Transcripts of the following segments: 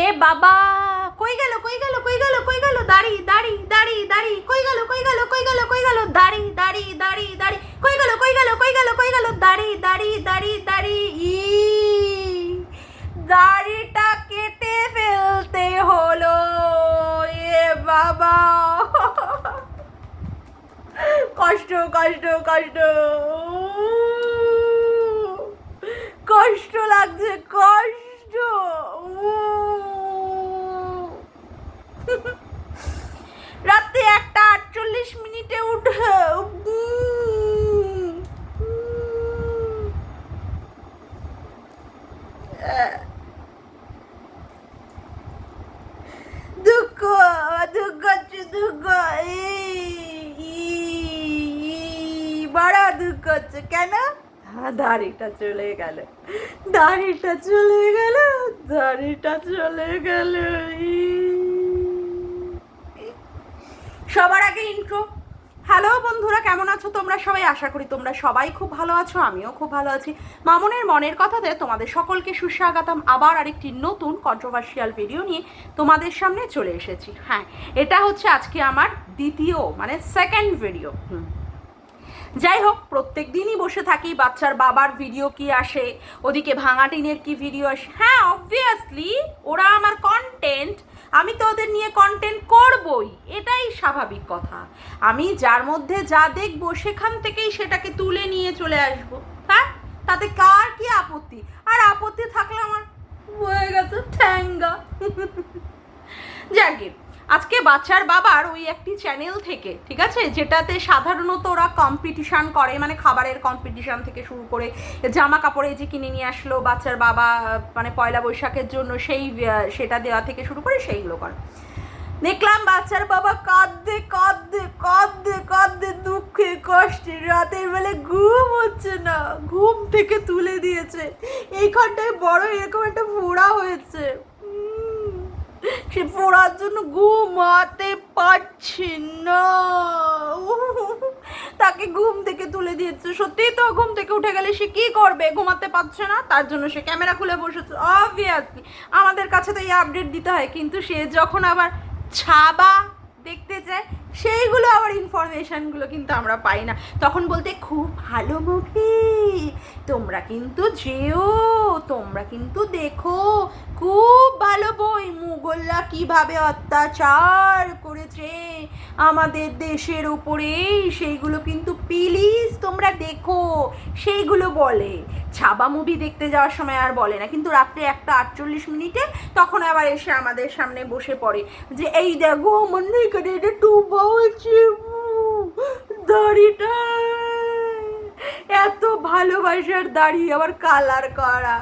এ বাবা, কই গেল কই গেল কই গেল কই গেল? দাড়ি দাড়ি দাড়ি দাড়ি, কই গেল কই গেল কই গেল কই গেল? দাড়ি দাড়ি দাড়ি দাড়ি, কই গেল কই গেল কই গেল কই গেল? দাড়ি দাড়ি দাড়ি দাড়ি, ই। দাড়িটা কেটে ফেলতে হলো, এ বাবা। কষ্ট কষ্ট কষ্ট। কষ্ট লাগছে, কষ্ট রাতে একটা আটচল্লিশ মিনিটে উঠে দুঃখ দুঃখ দুঃখ বড় দুঃখ হচ্ছে। কেন? দাড়িটা চলে গেল। দাড়িটা চলে গেল, দাড়িটা চলে গেল। সবার আগে ইন্ট্রো হ্যালো বন্ধুরা, কেমন আছো তোমরা সবাই? আশা করি তোমরা সবাই খুব ভালো আছো, আমিও খুব ভালো আছি। মামনের মনের কথাতে তোমাদের সকলকে সুস্বাগতম। আবার আরেকটি নতুন কন্ট্রোভার্সিয়াল ভিডিও নিয়ে তোমাদের সামনে চলে এসেছি। হ্যাঁ এটা হচ্ছে আজকে আমার দ্বিতীয় মানে সেকেন্ড ভিডিও হুম। যাই হোক, প্রত্যেক দিনই বসে থাকি, বাচ্চার বাবার ভিডিও কি আসে, ওদিকে ভাঙা টিনের কি ভিডিও আসে। হ্যাঁ অবভিয়াসলি ওরা আমার কন্টেন্ট আমি তো ওদের নিয়ে কন্টেন্ট করবই, এটাই স্বাভাবিক কথা। আমি যার মধ্যে যা দেখব, সেখান থেকেই সেটাকে তুলে নিয়ে চলে আসব। হ্যাঁ? তাতে কার কি আপত্তি? আর আপত্তি থাকলে আমার হয়ে গেছে ঠ্যাঙ্গা। যাকে আজকে বাচ্চার বাবার ওই একটি চ্যানেল থেকে, ঠিক আছে? যেটাতে সাধারণত ওরা কম্পিটিশান করে মানে খাবারের কম্পিটিশান থেকে শুরু করে জামা কাপড়ে যে কিনে নিয়ে আসলো বাচ্চার বাবা মানে পয়লা বৈশাখের জন্য সেই সেটা দেওয়া থেকে শুরু করে সেইগুলো করে। দেখলাম বাচ্চার বাবা কাঁদতে কাঁদতে কাঁদতে কাঁদতে, দুঃখে, কষ্টে, রাতের বেলা ঘুম হচ্ছে না, ঘুম থেকে তুলে দিয়েছে। এইখানটায় বড় এরকম একটা ফোড়া হয়েছে। সে পড়ার জন্য ঘুমাতে পারছে না। তাকে ঘুম থেকে তুলে দিয়েছে। সত্যি তো ঘুম থেকে উঠে গেলে সে কি করবে? ঘুমাতে পারছে না, তার জন্য সে ক্যামেরা খুলে বসেছে। অবভিয়াসলি আমাদের কাছে তো এই আপডেট দিতে হয়, কিন্তু সে যখন আবার ছাবা দেখতে চায় সেইগুলো আবার ইনফরমেশনগুলো কিন্তু আমরা পাই না। তখন বলতে, খুব ভালো মুভি তোমরা কিন্তু যেও, তোমরা কিন্তু দেখো। খুব ভালো বই। মুঘলরা কীভাবে অত্যাচার করেছে আমাদের দেশের উপরে সেইগুলো কিন্তু প্লিজ তোমরা দেখো। সেইগুলো বলে। ছাবা মুভি দেখতে যাওয়ার সময় আর বলে না। কিন্তু রাত্রে একটা আটচল্লিশ মিনিটে তখন আবার এসে আমাদের সামনে বসে পড়ে যে এই দেখো আমার না এখানে এটা টুবা উম, দাড়িটা। এত ভালোবাসার দাড়ি আবার কালার করা।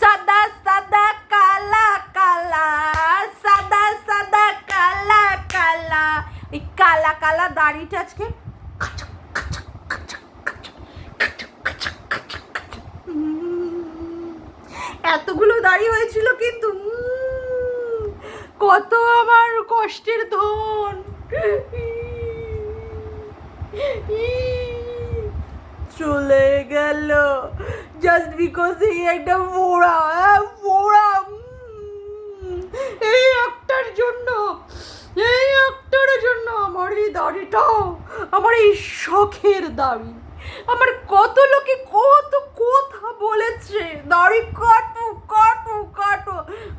সাদা সাদা কালা কালা। সাদা সাদা কালা কালা। এই কালা কালা দাড়িটা আজকে এতগুলো দাড়ি হয়েছিল কিন্তু কত আমার কষ্টের ধন। চলে গেল জাস্ট বিকজ এই একটা হ্যাঁ, ফোড়া এই একটার জন্য এই একটার জন্য আমার এই দাড়িটা আমার এই শখের দাড়ি। আমার কত লোকে কত কথা বলেছে। দাড়ি কাটো কাটো কাটো।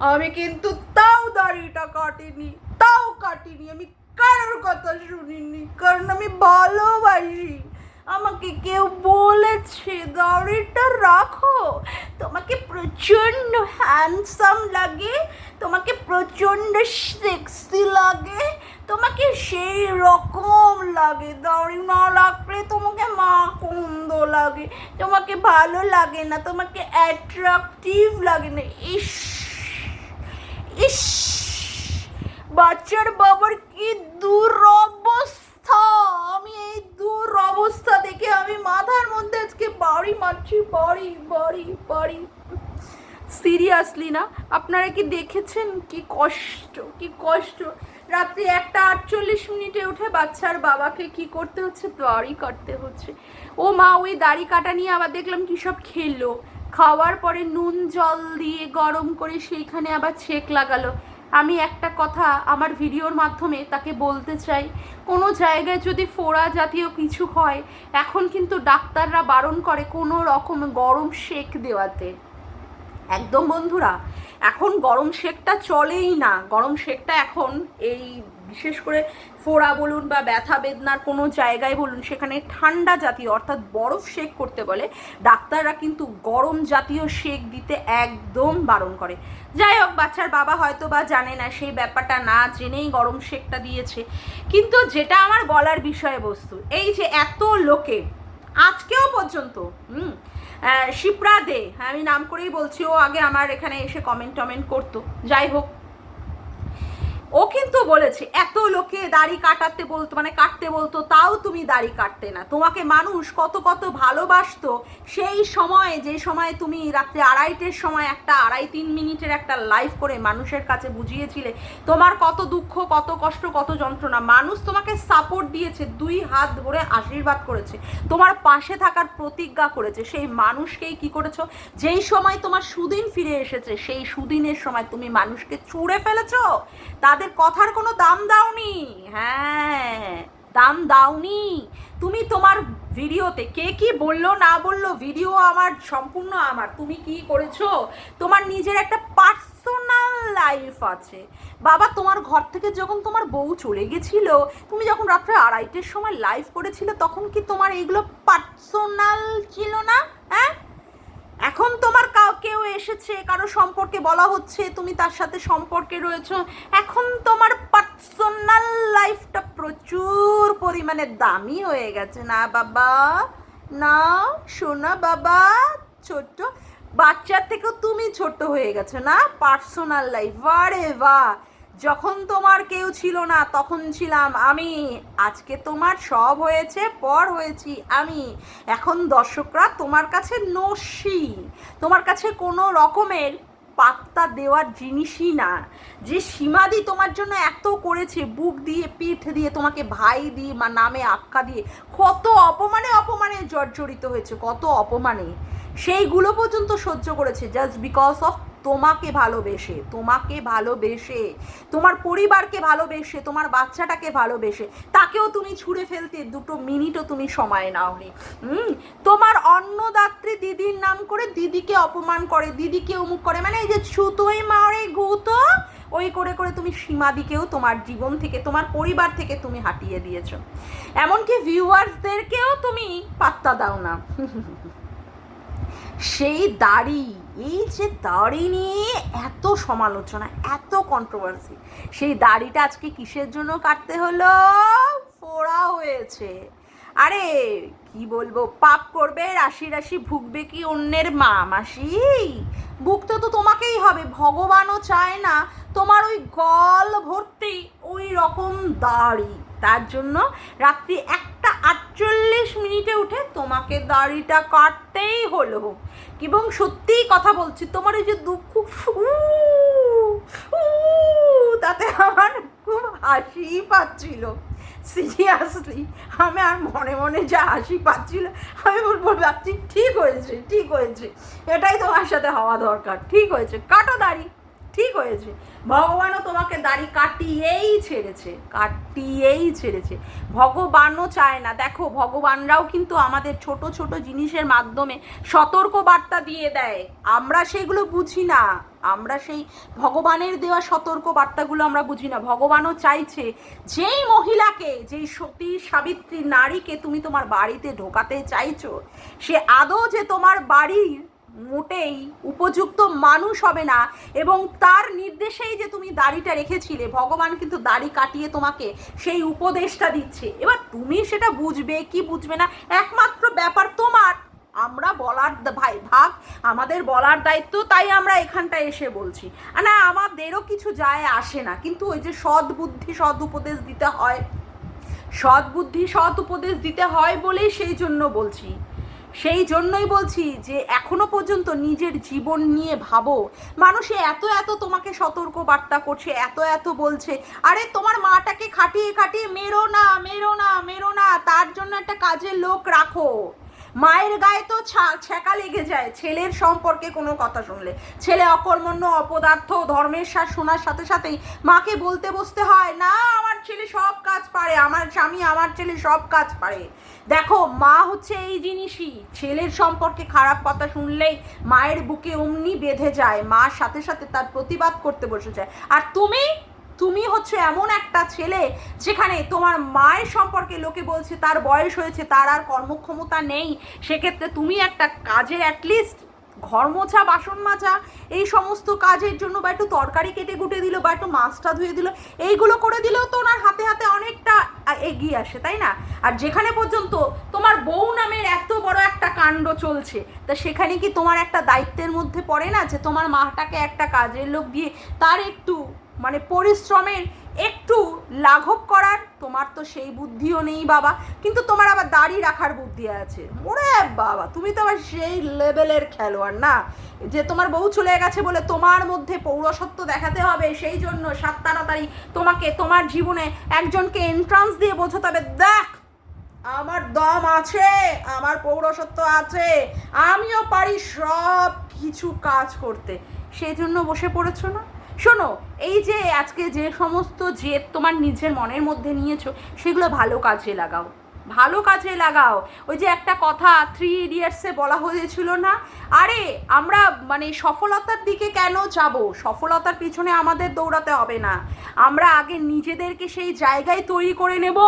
আমি কিন্তু তাও দাড়িটা কাটিনি, তাও কাটিনি। আমি কারোর কথা শুনিনি, কারণ আমি ভালোবাসি। আমাকে কেউ বলেছে, দাড়িটা রাখো। তোমাকে প্রচণ্ড হ্যান্ডসাম লাগে, তোমাকে প্রচণ্ড সেক্সি লাগে, তোমাকে সেই রকম লাগে। দাড়ি না রাখলে তোমাকে মা কুন্দ লাগে, তোমাকে ভালো লাগে না, তোমাকে অ্যাট্রাকটিভ লাগে না। ইস ইস, বাচ্চার বাবার কি দুরবস্থা। এই অবস্থা দেখে আমি মাথার মধ্যে আজকে বাড়ি মারছি, বাড়ি বাড়ি বাড়ি। সিরিয়াসলি না? আপনারা কি দেখেছেন? কি কষ্ট কি কষ্ট। রাত্রি একটা আটচল্লিশ মিনিটে উঠে বাচ্চার বাবাকে কি করতে হচ্ছে? দাড়ি কাটতে হচ্ছে। ও মা, ওই দাড়ি কাটা নিয়ে আবার দেখলাম কি সব খেলো। খাওয়ার পরে নুন জল দিয়ে গরম করে সেইখানে আবার ছেক লাগালো। আমি একটা কথা আমার ভিডিওর মাধ্যমে তাকে বলতে চাই। কোনো জায়গায় যদি ফোড়া জাতীয় কিছু হয়, এখন কিন্তু ডাক্তাররা বারণ করে কোনো রকম গরম শেক দেওয়াতে। একদম বন্ধুরা, এখন গরম শেকটা চলেই না। গরম শেকটা এখন এই বিশেষ করে ফোড়া বলুন বা ব্যথা বেদনার কোনো জায়গায় বলুন, সেখানে ঠান্ডা জাতীয় অর্থাৎ বরফ শেক করতে বলে, ডাক্তাররা কিন্তু গরম জাতীয় শেক দিতে একদম বারণ করে। যাই হোক, বাচ্চার বাবা হয়তো বা জানে না, সেই ব্যাপারটা না জেনেই গরম শেকটা দিয়েছে। কিন্তু যেটা আমার বলার বিষয়বস্তু, এই যে এত লোকে, আজকেও পর্যন্ত, হুম শিপ্রা দে, আমি নাম করেই বলছি, ও আগে আমার এখানে এসে কমেন্ট টমেন্ট করতো। যাই হোক ও কিন্তু বলেছে, এত লোকে দাড়ি কাটাতে বলতো মানে কাটতে বলতো, তাও তুমি দাড়ি কাটতে না। তোমাকে মানুষ কত কত ভালোবাসতো, সেই সময়, যে সময় তুমি রাত্রে আড়াইটের সময় একটা, আড়াই তিন মিনিটের একটা লাইভ করে মানুষের কাছে বুঝিয়েছিলে, তোমার কত দুঃখ, কত কষ্ট, কত যন্ত্রণা, মানুষ তোমাকে সাপোর্ট দিয়েছে, দুই হাত ধরে আশীর্বাদ করেছে, তোমার পাশে থাকার প্রতিজ্ঞা করেছে, সেই মানুষকেই কি করেছ? যেই সময় তোমার সুদিন ফিরে এসেছে, সেই সুদিনের সময় তুমি মানুষকে ছুঁড়ে ফেলেছো তাদের কথার কোনো দাম দাওনি। হ্যাঁ দাম দাওনি। তুমি তোমার ভিডিওতে কে কি বলল না বলল, ভিডিও আমার সম্পূর্ণ আমার। তুমি কি করেছ? তোমার নিজের একটা পার্সোনাল লাইফ আছে। বাবা, তোমার ঘর থেকে যখন তোমার বউ চলে গেছিল, তুমি যখন রাত্রে আড়াইটের সময় লাইভ করেছিলে, তখন কি তোমার এইগুলো পার্সোনাল ছিল না? হ্যাঁ? এখন তোমার কাউ এসেছে, কারও সম্পর্কে বলা হচ্ছে, তুমি তার সাথে সম্পর্কে রয়েছো। এখন তোমার পার্সোনাল লাইফটা প্রচুর পরিমাণে দামি হয়ে গেছে। না বাবা, না শোনা বাবা, ছোট্ট। বাচ্চার থেকেও তুমি ছোট হয়ে গেছো না? পার্সোনাল লাইফ বারে বা যখন তোমার কেউ ছিল না, তখন ছিলাম আমি। আজকে তোমার সব হয়েছে, পর হয়েছি আমি। এখন দর্শকরা তোমার কাছে নসি তোমার কাছে কোনো রকমের পাত্তা দেওয়ার জিনিসই না। যে সীমাদি তোমার জন্য এত করেছে, বুক দিয়ে, পিঠ দিয়ে, তোমাকে ভাই দিয়ে বা নামে আক্কা দিয়ে, কত অপমানে অপমানে জর্জরিত হয়েছে, কত অপমানে। সেইগুলো পর্যন্ত সহ্য করেছে জাস্ট বিকজ অফ তোমাকে ভালোবেসে তোমাকে ভালোবেসে, তোমার পরিবারকে ভালোবেসে, তোমার বাচ্চাটাকে ভালোবেসে, তাকেও তুমি ছুঁড়ে ফেলতে দুটো মিনিটও তুমি সময় নাওনি। হুম? তোমার অন্নদাত্রী দিদির নাম করে দিদিকে অপমান করে, দিদিকে অমুক করে মানে এই যে ছুতোই মারে গুতো, ওই করে করে তুমি সীমাদিকেও তোমার জীবন থেকে, তোমার পরিবার থেকে তুমি হাঁটিয়ে দিয়েছ। এমনকি ভিউয়ার্সদেরকেও তুমি পাত্তা দাও না। সেই দাড়ি, এই যে দাড়ি নিয়ে এত সমালোচনা, এত কন্ট্রোভার্সি সেই দাড়িটা আজকে কিসের জন্য কাটতে হলো? ফোড়া হয়েছে। আরে, কি বলব, পাপ করবে, রাশি রাশি ভুগবে কি অন্যের মা, মাসি? ভুগতে তো তোমাকেই হবে, ভগবানও চায় না তোমার ওই গল ভর্তি ওই রকম দাড়ি। তার জন্য রাত্রি একটা আটচল্লিশ মিনিটে উঠে তোমাকে দাড়িটা কাটতেই হলো। এবং সত্যিই কথা বলছি, তোমার এই যে দুঃখ তাতে আমার খুব হাসি পাচ্ছিল। সিরিয়াসলি আমি আর মনে মনে যা হাসি পাচ্ছিল, আমি বলব ভাবছি ঠিক হয়েছে ঠিক হয়েছে। এটাই তোমার সাথে হওয়া দরকার, ঠিক হয়েছে। কাটো দাড়ি। ঠিক হয়েছে। ভগবানও তোমাকে দাড়ি কাটিয়েই ছেড়েছে কাটিয়েই ছেড়েছে। ভগবানও চায় না। দেখো, ভগবানরাও কিন্তু আমাদের ছোট ছোট জিনিসের মাধ্যমে সতর্ক বার্তা দিয়ে দেয়। আমরা সেগুলো বুঝি না। আমরা সেই ভগবানের দেওয়া সতর্ক বার্তাগুলো আমরা বুঝি না। ভগবানও চাইছে, যেই মহিলাকে, যেই সতী সাবিত্রী নারীকে তুমি তোমার বাড়িতে ঢোকাতে চাইছো, সে আদৌ যে তোমার বাড়ির মোটেই উপযুক্ত মানুষ হবে না এবং তার নির্দেশেই যে তুমি দাড়িটা রেখেছিলে, ভগবান কিন্তু দাড়ি কাটিয়ে তোমাকে সেই উপদেশটা দিচ্ছে। এবার তুমি সেটা বুঝবে, কি বুঝবে না, একমাত্র ব্যাপার তোমার। আমরা বলার ভাই, ভাগ, আমাদের বলার দায়িত্ব, তাই আমরা এখানটায় এসে বলছি। না, আমাদেরও কিছু যায় আসে না। কিন্তু ওই যে সৎ বুদ্ধি, সৎ উপদেশ দিতে হয়, সৎ বুদ্ধি, সৎ উপদেশ দিতে হয় বলেই সেই জন্য বলছি। সেই জন্যই বলছি যে এখনও পর্যন্ত নিজের জীবন নিয়ে ভাবো। মানুষে এত এত তোমাকে সতর্ক বার্তা করছে, এত এত বলছে, আরে তোমার মাটাকে খাটিয়ে খাটিয়ে মেরো না মেরো না মেরো না, তার জন্য একটা কাজের লোক রাখো। মায়ের গায়ে তো ছ্যাঁকা লেগে যায়। ছেলের সম্পর্কে কোনো কথা শুনলে। ছেলে অকর্মণ্য, অপদার্থ, ধর্মের সার শোনার সাথে সাথেই মাকে বলতে বসতে হয়, না, আমার ছেলে সব কাজ পারে, আমার স্বামী, আমার ছেলে সব কাজ পারে। দেখো, মা হচ্ছে এই জিনিসই। ছেলের সম্পর্কে খারাপ কথা শুনলেই মায়ের বুকে অমনি বেঁধে যায়। মার সাথে সাথে তার প্রতিবাদ করতে বসে যায়। আর তুমি তুমি হচ্ছে এমন একটা ছেলে যেখানে তোমার মায়ের সম্পর্কে লোকে বলছে তার বয়স হয়েছে, তার আর কর্মক্ষমতা নেই। সেক্ষেত্রে তুমি একটা কাজের অ্যাটলিস্ট ঘর মোছা বাসন মাজা এই সমস্ত কাজের জন্য বা একটু তরকারি কেটে কুটে দিল বা একটু মাছটা ধুয়ে দিল, এইগুলো করে দিলেও তো ওনার হাতে হাতে অনেকটা এগিয়ে আসে, তাই না? আর যেখানে পর্যন্ত তোমার বউ নামের এত বড় একটা কাণ্ড চলছে, তা সেখানে কি তোমার একটা দায়িত্বের মধ্যে পড়ে না যে তোমার মাটাকে একটা কাজের লোক দিয়ে তার একটু মানে পরিশ্রমের একটু লাঘব করার, তোমার তো সেই বুদ্ধিও নেই বাবা। কিন্তু তোমার আবার দাড়ি রাখার বুদ্ধি আছে। ওরে বাবা, তুমি তো আবার সেই লেভেলের খেলোয়াড় না? যে তোমার বউ চলে গেছে বলে তোমার মধ্যে পৌরসত্ব দেখাতে হবে, সেই জন্য সাত তাড়াতাড়ি তোমাকে, তোমার জীবনে একজনকে এন্ট্রান্স দিয়ে বোঝাতে হবে। দেখ, আমার দম আছে, আমার পৌরসত্ব আছে, আমিও পারি সব কিছু কাজ করতে। সেই জন্য বসে পড়েছো না? শোনো, এই যে আজকে যে সমস্ত জেদ তোমার নিজের মনের মধ্যে নিয়েছো, সেগুলো ভালো কাজে লাগাও। ভালো কাজে লাগাও। ওই যে একটা কথা থ্রি ইডিয়টসে বলা হয়েছিল না? আরে, আমরা মানে সফলতার দিকে কেন যাব? সফলতার পিছনে আমাদের দৌড়াতে হবে না। আমরা আগে নিজেদেরকে সেই জায়গায় তৈরি করে নেব,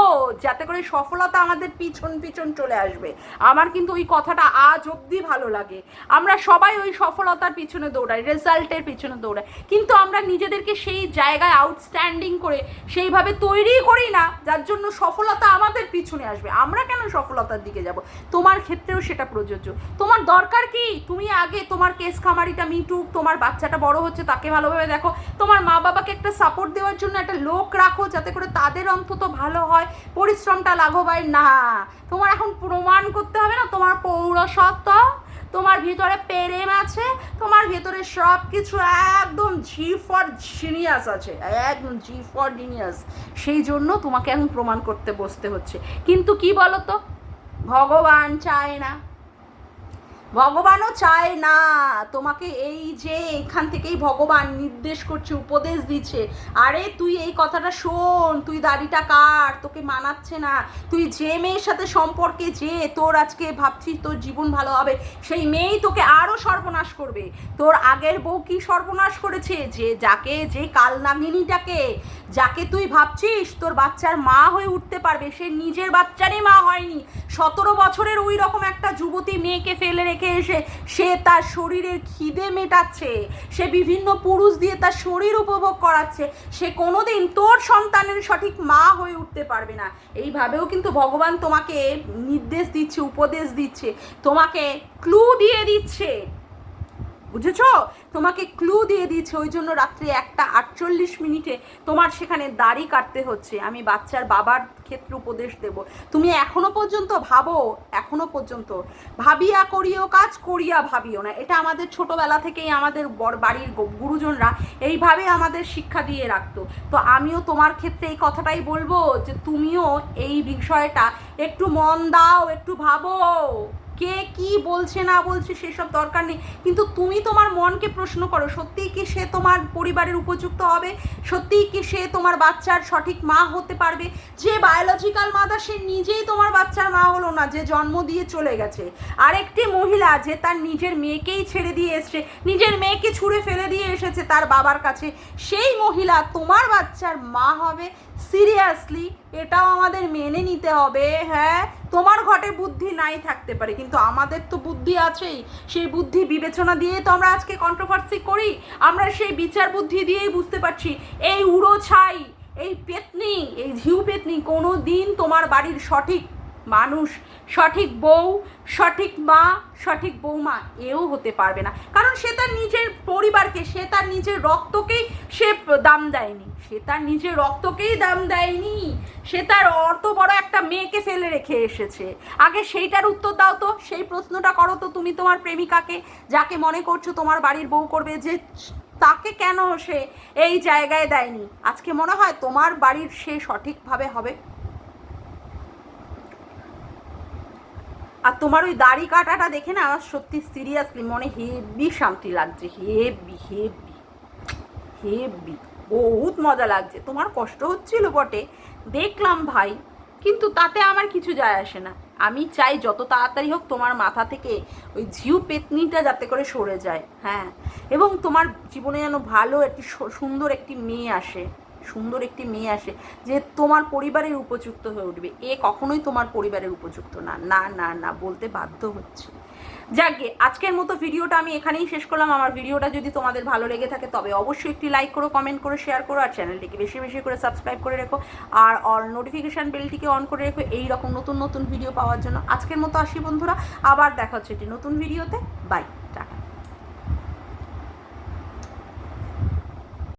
যাতে করে সফলতা আমাদের পিছন পিছন চলে আসবে। আমার কিন্তু ওই কথাটা আজ অবধি ভালো লাগে। আমরা সবাই ওই সফলতার পিছনে দৌড়াই, রেজাল্টের পিছনে দৌড়াই। কিন্তু আমরা নিজেদেরকে সেই জায়গায় আউটস্ট্যান্ডিং করে সেইভাবে তৈরি করি না, যার জন্য সফলতা আমাদের পিছনে আসবে। আমরা কেন সফলতার দিকে যাব? তোমার ক্ষেত্রেও সেটা প্রযোজ্য। তোমার দরকার কি? তুমি আগে তোমার কেস খামারিটা মিটুক, তোমার বাচ্চাটা বড় হচ্ছে, তাকে ভালোভাবে দেখো। তোমার মা বাবাকে একটা সাপোর্ট দেওয়ার জন্য একটা লোক রাখো, যাতে করে তাদের অন্তত ভালো হয়। পরিশ্রমটা লাঘব হয়। না, তোমার এখন প্রমাণ করতে হবে না, তোমার পৌরসত্ব তোমার ভিতরে প্রেম আছে, তোমার ভিতরে সব কিছু একদম জি ফর জিনিয়াস আছে, একদম জি ফর জিনিয়াস সেই জন্য তোমাকে এখন প্রমাণ করতে বসতে হচ্ছে। কিন্তু কি বলো তো ভগবান চায় না। ভগবানও চায় না। তোমাকে এই যে এখান থেকেই ভগবান নির্দেশ করছে, উপদেশ দিচ্ছে। আরে তুই এই কথাটা শোন, তুই দাড়িটা কাট, তোকে মানাচ্ছে না। তুই যে মেয়ের সাথে সম্পর্কে যে তোর আজকে ভাবছিস তোর জীবন ভালো হবে, সেই মেয়েই তোকে আরও সর্বনাশ করবে। তোর আগের বউ কি সর্বনাশ করেছে? যে যাকে, যে কালনাগিনীটাকে যাকে তুই ভাবছিস তোর বাচ্চার মা হয়ে উঠতে পারবে, সে নিজের বাচ্চারই মা হয়নি। সতেরো বছরের ওই রকম একটা যুবতী মেয়েকে ফেলে রেখে এসে সে তার শরীরের খিদে মেটাচ্ছে, সে বিভিন্ন পুরুষ দিয়ে তার শরীর উপভোগ করাচ্ছে, সে কোনোদিন তোর সন্তানের সঠিক মা হয়ে উঠতে পারবে না। এইভাবেও কিন্তু ভগবান তোমাকে নির্দেশ দিচ্ছে, উপদেশ দিচ্ছে, তোমাকে ক্লু দিয়ে দিচ্ছে। বুঝেছ? তোমাকে ক্লু দিয়ে দিয়েছে, ওই জন্য রাত্রে একটা আটচল্লিশ মিনিটে তোমার সেখানে দাড়ি কাটতে হচ্ছে। আমি বাচ্চার বাবার ক্ষেত্রে উপদেশ দেব। তুমি এখনও পর্যন্ত ভাবো, এখনও পর্যন্ত। ভাবিয়া করিও কাজ, করিয়া ভাবিও না। এটা আমাদের ছোটবেলা থেকেই আমাদের বড় বাড়ির গুরুজনরা এইভাবে আমাদের শিক্ষা দিয়ে রাখতো। তো আমিও তোমার ক্ষেত্রে এই কথাটাই বলব যে তুমিও এই বিষয়টা একটু মন দাও, একটু ভাবো। কে কি বলছে, না বলছে সেসব দরকার নেই। কিন্তু তুমি তোমার মনকে প্রশ্ন করো, সত্যিই কি সে তোমার পরিবারের উপযুক্ত হবে? সত্যিই কি সে তোমার বাচ্চার সঠিক মা হতে পারবে? যে বায়োলজিক্যাল মাদার সে নিজেই তোমার বাচ্চার মা হলো না, যে জন্ম দিয়ে চলে গেছে। আরেকটি মহিলা যে তার নিজের মেয়েকেই ছেড়ে দিয়ে এসছে, নিজের মেয়েকে ছুঁড়ে ফেলে দিয়ে এসেছে তার বাবার কাছে, সেই মহিলা তোমার বাচ্চার মা হবে সিরিয়াসলি এটাও আমাদের মেনে নিতে হবে। হ্যাঁ তোমার ঘটে বুদ্ধি নাই থাকতে পারে, কিন্তু আমাদের তো বুদ্ধি আছেই। সেই বুদ্ধি বিবেচনা দিয়ে তো আমরা আজকে কন্ট্রোভার্সি করি। আমরা সেই বিচার বুদ্ধি দিয়েই বুঝতে পারছি। এই উড়ো ছাই এই পেতনি, এই ঝিউ পেতনি কোনো দিন তোমার বাড়ির সঠিক মানুষ, সঠিক বউ, সঠিক মা, সঠিক বৌমা এও হতে পারবে না। কারণ সে তার নিজের পরিবারকে, সে তার নিজের রক্তকেই সে দাম দেয়নি। সে তার নিজের রক্তকেই দাম দেয়নি। সে তার অত বড় একটা মেয়েকে ফেলে রেখে এসেছে। আগে সেইটার উত্তর দাও তো, সেই প্রশ্নটা করো তো তুমি তোমার প্রেমিকাকে, যাকে মনে করছ তোমার বাড়ির বউ করবে যে তাকে কেন সে এই জায়গায় দেয়নি? আজকে মনে হয় তোমার বাড়ির সে সঠিকভাবে হবে। আর তোমার ওই দাড়ি কাটাটা দেখে না আমার সত্যি সিরিয়াসলি মনে হেভি শান্তি লাগছে হেভি হেভি হেভি বহুত মজা লাগছে। তোমার কষ্ট হচ্ছিল বটে, দেখলাম ভাই, কিন্তু তাতে আমার কিছু যায় আসে না। আমি চাই যত তাড়াতাড়ি হোক তোমার মাথা থেকে ওই ঝিউ পেতনিটা যাতে করে সরে যায় হ্যাঁ। এবং তোমার জীবনে যেন ভালো একটি সুন্দর একটি মেয়ে আসে। সুন্দর একটি মেয়ে আসে যে তোমার পরিবারের উপযুক্ত হয়ে উঠবে। এ কখনোই তোমার পরিবারের উপযুক্ত না। না না না, বলতে বাধ্য হচ্ছে। যাকে আজকের মতো ভিডিওটা আমি এখানেই শেষ করলাম। আমার ভিডিওটা যদি তোমাদের ভালো লেগে থাকে, তবে অবশ্যই একটি লাইক করো কমেন্ট করো শেয়ার করো, আর চ্যানেলটিকে বেশি বেশি করে সাবস্ক্রাইব করে রেখো। আর অল নোটিফিকেশান বেলটিকে অন করে রেখো এই রকম নতুন নতুন ভিডিও পাওয়ার জন্য। আজকের মতো আসি বন্ধুরা। আবার দেখা হচ্ছে একটি নতুন ভিডিওতে বাই